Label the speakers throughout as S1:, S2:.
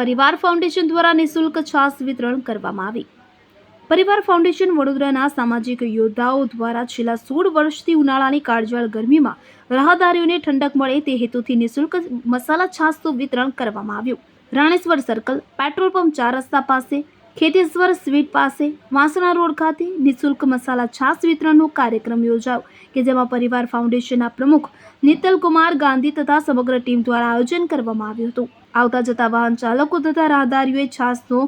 S1: પરિવાર ફાઉન્ડેશન દ્વારા નિઃશુલ્ક છાસ વિતરણ કરવામાં આવી. પરિવાર ફાઉન્ડેશન વડોદરાના સામાજિક યોદ્ધાઓ દ્વારા છેલ્લા સોળ વર્ષથી ઉનાળાની કાળજાળ ગરમીમાં રાહદારીઓને ઠંડક મળે તે હેતુથી નિઃશુલ્ક મસાલા છાસનું વિતરણ કરવામાં આવ્યું. રાણેશ્વર સર્કલ, પેટ્રોલ પંપ ચાર રસ્તા પાસે, ખેતેશ્વર સ્વીટ પાસે, વાંસણા રોડ ખાતે નિઃશુલ્ક મસાલા છાસ વિતરણનો કાર્યક્રમ યોજાયો, કે જેમાં પરિવાર ફાઉન્ડેશનના પ્રમુખ નીતલ કુમાર ગાંધી તથા સમગ્ર ટીમ દ્વારા આયોજન કરવામાં આવ્યું હતું. આવતા જતા વાહન ચાલકો તથા રાહદારીઓએ છાસનો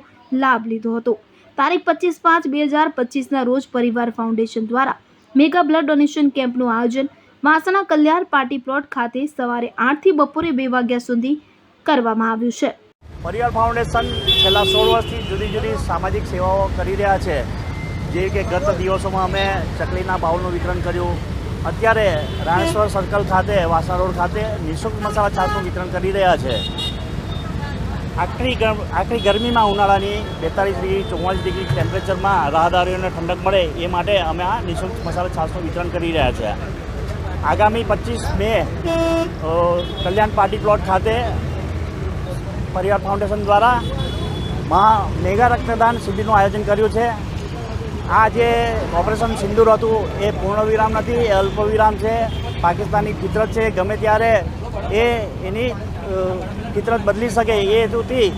S1: લાભ લીધો હતો. તારીખ પચીસ પાંચ બે હજાર પચીસના રોજ પરિવાર ફાઉન્ડેશન દ્વારા મેગા બ્લડ ડોનેશન કેમ્પનું આયોજન વાસણા કલ્યાણ પાર્ટી પ્લોટ ખાતે સવારે આઠથી બપોરે બે વાગ્યા સુધી કરવામાં આવ્યું છે.
S2: પરિવાર ફાઉન્ડેશન છેલ્લા સોળ વર્ષથી જુદી જુદી સામાજિક સેવાઓ કરી રહ્યા છે. જે કે ગત દિવસોમાં અમે ચકલીના બાઉલનું વિતરણ કર્યું. અત્યારે રાણેશ્વર સર્કલ ખાતે, વાસા રોડ ખાતે નિઃશુલ્ક મસાલા છાશનું વિતરણ કરી રહ્યા છે. આખરી આખરી ગરમીમાં ઉનાળાની બેતાળીસ ડિગ્રી ચુમ્માલીસ ડિગ્રી ટેમ્પરેચરમાં રાહદારીઓને ઠંડક મળે એ માટે અમે આ નિઃશુલ્ક મસાલા છાશનું વિતરણ કરી રહ્યા છે. આગામી પચીસ મે કલ્યાણ પાર્ટી પ્લોટ ખાતે પરિવાર ફાઉન્ડેશન દ્વારા મહા મેગા રક્તદાન શિબિરનું આયોજન કર્યું છે. આ જે ઓપરેશન સિંદૂર હતું એ પૂર્ણ વિરામ નથી, એ અલ્પ વિરામ છે. પાકિસ્તાનની ફિતરત છે. ગમે ત્યારે એ એની ફિતરત બદલી શકે એ હેતુથી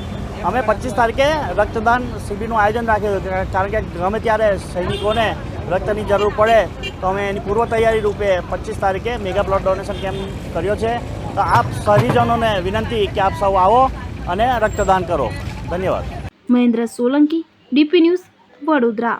S2: અમે પચીસ તારીખે રક્તદાન શિબિરનું આયોજન રાખ્યું હતું કારણ કે ગમે ત્યારે સૈનિકોને રક્તની જરૂર પડે, તો અમે એની પૂર્વ તૈયારી રૂપે પચીસ તારીખે મેગા બ્લડ ડોનેશન કેમ્પ કર્યો છે. તો આપ શહેરીજનોને વિનંતી કે આપ સૌ આવો અને રક્તદાન કરો. ધન્યવાદ.
S1: Mahendra Solanki, DP news Vadodara.